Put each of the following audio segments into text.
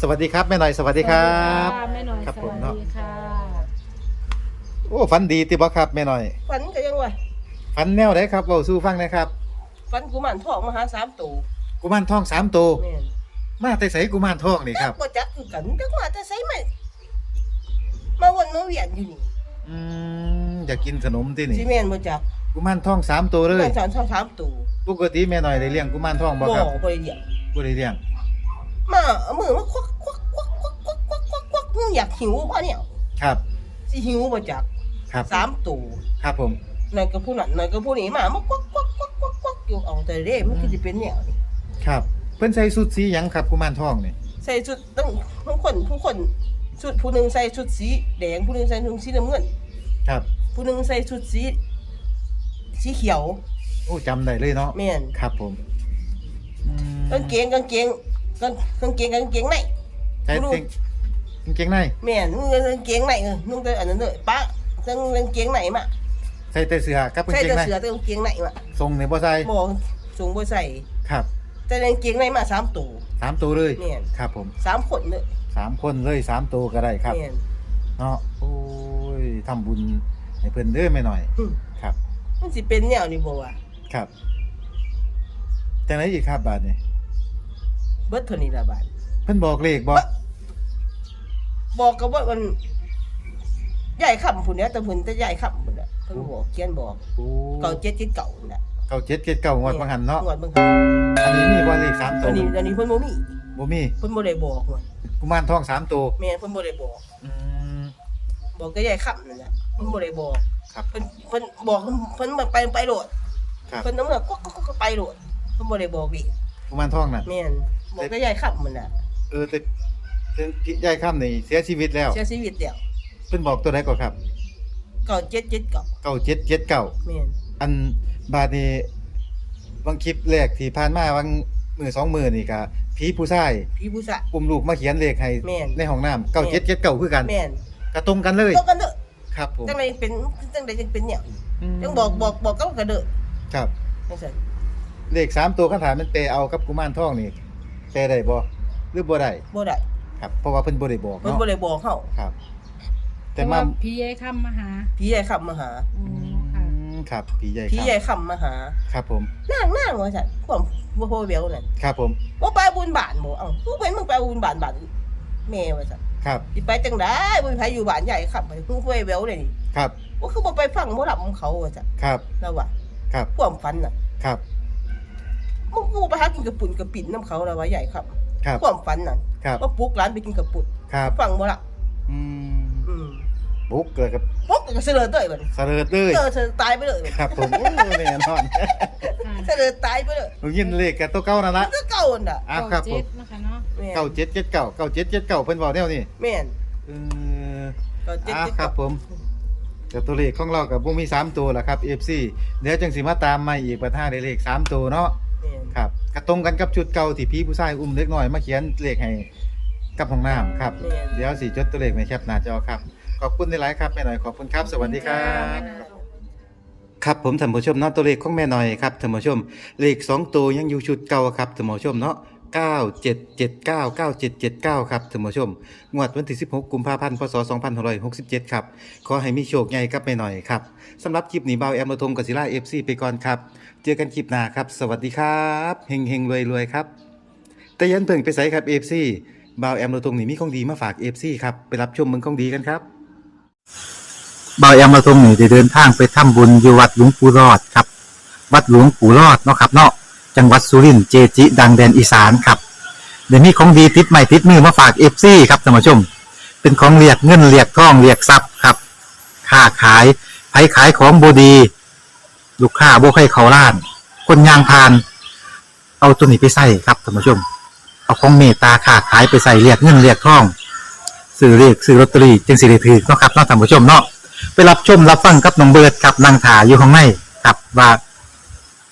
สวัสดีครับแม่หน่อยสวัสดีครับ สวัสดีค่ะแม่หน่อยครับสผมวัสเนาะ ดีค่ะโอ้ฝันดีติบ่ครับแม่หน่อยฝันก็ยังว่าฝันแนวไหนครับเว้าสู่ฟังหนะครับฝันกุมารทองมาหาสามตัวกุมารทองสามตัวแม่นมาแต่ไสกุมารทองนี่ครับจักบ่จักคือกันจักว่าแต่ใส่ไม่มาวนมาเวียนอยู่นี่อืมอยากกินขนมตินี่สิแม่นบ่จักกุมารทองสามตัวเลแม่ยนสอนสอนสามตัวปกติแม่หน่อยได้เลี้ยงกุมารทองบ่บ่ครับบ่ได้เลี้ยงบ่ได้เลี้ยงมาเอามือมาควักควักควัก อยากหิวบ่เนี่ยครับสิหิวบ่จักครับสามตัวครับผมหน่อยก็ผู้นั้นหน่อยก็ผู้นี้มามาควักควักควักควักควักอยู่เอาแต่เด้มันคือสิเป็นแนวนี่ครับ เพิ่นใส่สุดสีหยังครับกุมารทองนี่ใส่ชุดต้องทุกคนทุกคนชุดผู้หนึงใส่ชุดสีแดงผู้หนึงใส่ชุดสีน้ำเงินครับผู้หนึงใส่ชุดสีสีเขียวโอ้จำได้เลยเนาะแม่นครับผมอืมกางเกงกางเกงกางกางเกงกางเกงในใส่เกง กางเกงในแม่นนุ่งกางเกงในเออนุ่งแต่อันนั้นเลยปะกางกางเกงในมาใส่แต่เสื้อกับกางใส่เกงแต่ในเสื้อแต่กางเกงในมาทรงนี่บ่ใส่บ่สูงบ่ใส่ครับแต่กางเกงในมาสามตัว สามตัวเลยแม่น ครับผมสามคนเลยสามคนเลยสามตัวก็ได้ครับแม่น เนาะโอ้ยทำบุญให้เพิ่นเด้อไม่หน่อยหึครับ มันสิเป็นแนวนี้บ่วะครับจังไหนอีกครับบาทนี่เบิดเท่านี้ละบาดเพิ่นบอกเลขบ่ บอกกับว่ามันใหญ่ค่ำพุ่นเนี้ยแต่พุ่นแต่ใหญ่ค่ำพุ่นน่ะเพิ่นบอกเขียนบอกโอ้เก่าเจ็ดเจ็ดเก่าน่ะเก้าเจ็ดเจ็ดเก้างวดบางหันเนาะงวดบางหันอันนี้มีบ่เลขสามตัอัวนนี้อันนี้เพิ่นบ่มีบ่มีเพิ่นบ่ได้บอกว่ากุมารทองสามตัวแม่นเพิ่นบ่ได้บอก อืมบอกก็ใหญ่ค่ำนั่นแหละเพิ่นบ่ได้บอกครับ เพิ่นเพิ่นบอกเพิ่นไปไปโหลดครับเพิ่นน้ำเงินก็ก็ก็ไปโหลดเพิ่นบ่ได้บอกอีกกุมารทองน่ะ แม่นบอกก็ใหญ่ค่ำมันน่ะเออแต่แต่ พี่ยายค่ำนี่เสียชีวิตแล้ว เสียชีวิตแล้วเพิ่นบอกตัวใดก่อนครับเก่าเจ็ดเจ็ดเก่าเก้าเจ็ดเจ็ดเก้าแม่นอันบาดนี้บางคลิปแรกที่ผ่านมาบางมือสองมือนี่ก็ผีผู้ชายพี่ผู้ชาย อุ้มลูกมาเขียนเลขให้แม่น ในห้องน้ำเก้าเจ็ดเจ็ดเก้าคือกันแม่นกระตรงกันเลย ต้องกันเด้อครับผมจังไดเป็นจังไดจังเป็นเนี่ยมจังบอกบอกบอกกับกระเด้อครับ จังซั่นเลขสามตัวคันถามมันเปเอากับกุมารทองนี่เปได้บ่หรือบ่ได้บ่ได้ ครับเพราะว่าเพิ่นบ่ได้บอกเพิ่นเนาะบ่ได้บอกเฮาครับ แต่แต่มาว่าพี่ยายค่ำมาหาพี่ใหญ่ค่ำมาหาอ๋อือค่ะมครับผีใหญ่พี่ใหญ่ค่ำมาหาครับผม นางนางว่าซั่นพวกบ่โหเบลนั่นครับผมบ่ไปบุญบานบ่เอ้ากูเป็นมึงไปบุญบานบานแม่ว่าซั่นครับสิไปจังได๋บ่มีไผอยู่บ้านใหญ่ค่ำไปกูโหเบลเลยนี่ครับว่าคือบ่ไปฟังบ่รับของเขาว่าซั่นครับแล้วว่าครับความฝันน่ะครับมึงกูไปหากินกระปุ่นกระปิ่นน้ำเขาแล้วว่าใหญ่ครับ ครับความฝันน่ะครับว่าปลุกร้านไปกินกระปุ่นครับฟังบ่ละอืมอืมบุกเกิดกับปลุกก็เสลอเต้ยบัดนี้เสลิดเลยเออเธอตายไปเลยครับผมโอ้แน่นอนค่ะเสลอตายไปเลยหนูยินเลขกับตัวเก่านั่นละก็เก่าน่ะอ้าวครับผเจ็มดนะคะเนาะแม่นเก้าเจ็ดเจ็ดเก้าเก้าเจ็ดเจ็ดเก้าเพิ่นบอกแนวนี้แม่นเออ ก็เจ็ดอ่าเจ็ดครับผมแต่ตัวเลขของเรากับบ่มีสามตัวแหละครับ FC เดี๋ยวจังสิมาตามใหม่อีกปัญหาได้เลขสามตัวเนาะแม่น ครับกระตรงกันกับชุดเก่าที่พี่ผู้ชายอุ้มเล็กน้อยมาเขียนเลขให้กับห้องน้ำครับแม่นเดี๋ยวสิจดตัวเลขในแคปหน้าจอครับ ขอบคุณในไลฟ์ครับแม่หน่อยขอบคุณครับ สวัสดีครับ ครับผมท่านผู้ชมเนาะตัวเลขของแม่หน่อยครับท่านผู้ชมเลข2ตัวยังอยู่ชุดเก่าครับท่านผู้ชมเนาะ 9779 9779 ครับท่านผู้ชม งวดวันที่ 16 กุมภาพันธ์ พศ 2567 ครับ ขอให้มีโชคใหญ่กับแม่หน่อยครับสำหรับคลิปนี้เบาแอมระทงกศิลา FC ไปก่อนครับ เจอกันคลิปหน้าครับ สวัสดีครับเฮงเฮงรวยรวยครับ แต่ยันเพิ่งไปใส่ครับ FC บาวแอมเราตรงนี้มีของดีมาฝาก FC ครับ ไปรับชมเมืองของดีกันครับบาวแอมเราตรงนี้ได้เดินทางไปทำบุญอยู่วัดหลวงปู่รอดครับ วัดหลวงปู่รอดเนาะครับเนาะ จังหวัดสุรินทร์เจจิดังแดนอีสานครับเดี๋ยวมีของดีติดใหม่ติดมือมาฝาก FC ครับท่านผู้ชม เป็นของเรียกเงินเรียกทองเรียกทรัพย์ครับค้าขายไผขายของบดี ลูกค้าบ่ใครเขาล้าน คนยางพาน เอาตัวนี้ไปใส่ครับท่านผู้ชม เอาของเมตตาค้าขายไปใส่เรียกเงินเรียกทองซื้อเรียกซื้อลอตเตอรี่จึงสิได้ถือเนาะครับเนาะท่านผู้ชมเนาะไปรับชมรับฟังกับน้องเบิร์ดครับนางถาอยู่ข้างในครับว่า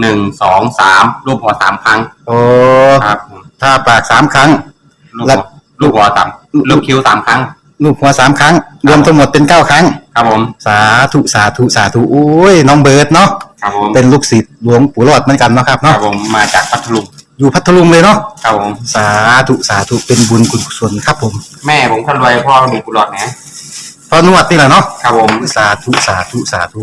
หนึ่งสองสามรูปหัวสามครั้งโอ้ครับผมถ้าปากสามครั้งลูกแล้หัววลูกหัวสามลูกคิ้วสามครั้ง ลูกหัวสามครั้ง รวมทั้งหมดเป็นเก้าครั้ง ครับผมสาธุสาธุสาธุโอ้ยน้องเบิร์ดเนาะครับผมเป็นลูกศิษย์หลวงปู่รอดเหมือนกันเนาะครับครับเนาะผมมาจากพัทลุงอยู่พัทลุงเลยเนาะครับผมสาธุสาธุเป็นบุญกุศลครับผมแม่ผมคนรวยพ่อมีกุหลาบนะพอนวดนี่แหละเนาะครับผม สาธุสาธุสาธุ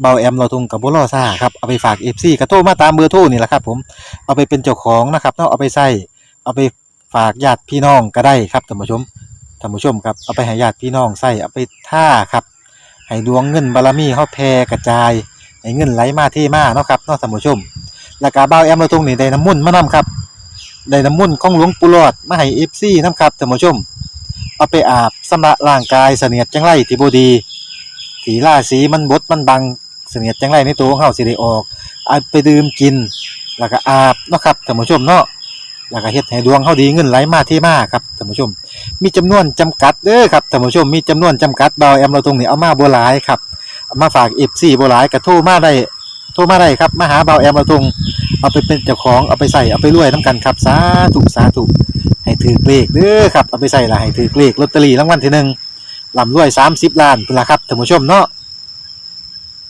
เบาแอมเราทงกับบุรอซ่าครับเอาไปฝากเอฟซีกระโทรมาตามเบอร์โทรนี่แหละครับผมเอาไปเป็นเจ้าของนะครับเนาะเอาไปใส่เอาไปฝากญาติพี่น้องก็ได้ครับท่านผู้ชมท่านผู้ชมครับเอาไปให้ญาติพี่น้องใส่เอาไปท่าครับให้ดวงเงินบารมีเขาแผ่กระจายให้เงินไหลมาเทมาเนาะครับเนาะท่านผู้ชมแล้วก็เบาแอมเราทงนี่ได้น้ำมุ่นมานํครับได้น้ำมุ่นของหลวงปู่หลอดมาให้เอฟซีนํครับท่านผู้ชมเอาไปอาบสำระร่างกายเสนียดจังไรที่บดีสีล่าสีมันบดมันบัง เสนียดจังไรในตัวของเฮาสิได้ออกเอาไปดื่มกิน แล้วก็อาบเนาะครับท่านผู้ชมเนาะแล้วก็เฮ็ดให้ดวงเฮาดีเงินไหลมาเทมาครับท่านผู้ชม มีจำนวนจำกัดเด้อครับท่านผู้ชมมีจำนวนจำกัดเบาแอมเราตรงนี้เอามาบ่หลายครับเอามาฝาก FC บ่หลายก็โทรมาได้โทรมาได้ครับมาหาเบาแอมเราตรงเอาไปเป็นเจ้าของเอาไปใส่เอาไปรวยนํกันครับสาธุสาธุให้ถือเลขเด้อครับเอาไปใส่ละให้ถือเลขลอตเตอรี่รางวัลที่หนึ่งลำรวย30ล้านพุ่นละครับท่านผู้ชมเนาะ